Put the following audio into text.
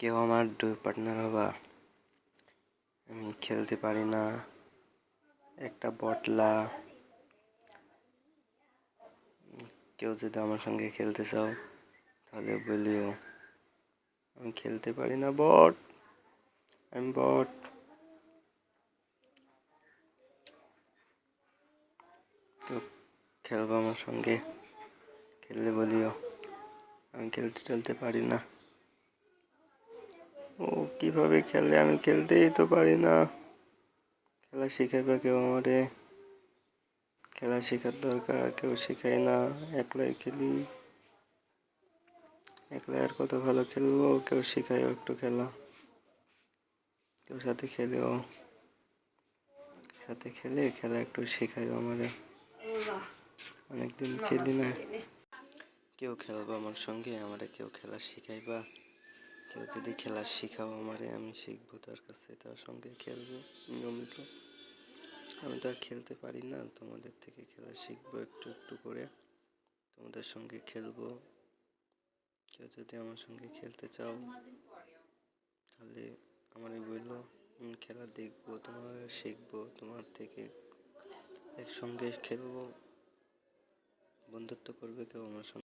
কেউ আমার দুই পার্টনার হবা। আমি খেলতে পারি না। একটা বটলা। কেউ যদি আমার সঙ্গে খেলতে চাও, তাহলে বলিও। আমি খেলতে পারি না, বট। আমি বট। খেলব আমার সঙ্গে। খেললে বলিও। আমি খেলতে টেলতে পারি না। ও কীভাবে খেলে? আমি খেলতেই তো পারি না। খেলা শেখাবে কেউ আমারে। খেলা শেখার দরকার, কেউ শেখায় না। একলাই খেলি। একলাই আর কত ভালো খেলব? কেউ শেখায়ও একটু খেলা। কেউ সাথে খেলেও। সাথে খেলে খেলা একটু শেখায়ও আমারে। অনেকদিন খেলি না। কেউ খেলব আমার সঙ্গে, আমারে কেউ খেলা শিখাইবা। কেউ যদি খেলা শিখাও আমারে, আমি শিখব তার কাছে, তার সঙ্গে খেলব নিয়মিত। আমি তো আর খেলতে পারি না, তোমাদের থেকে খেলা শিখব একটু একটু করে। তোমাদের সঙ্গে খেলব। কেউ যদি আমার সঙ্গে খেলতে চাও, তাহলে আমারে বলল খেলা দেখব, তোমার শিখব, তোমার থেকে একসঙ্গে খেলব। বন্ধুত্ব করবে কেউ আমার সঙ্গে?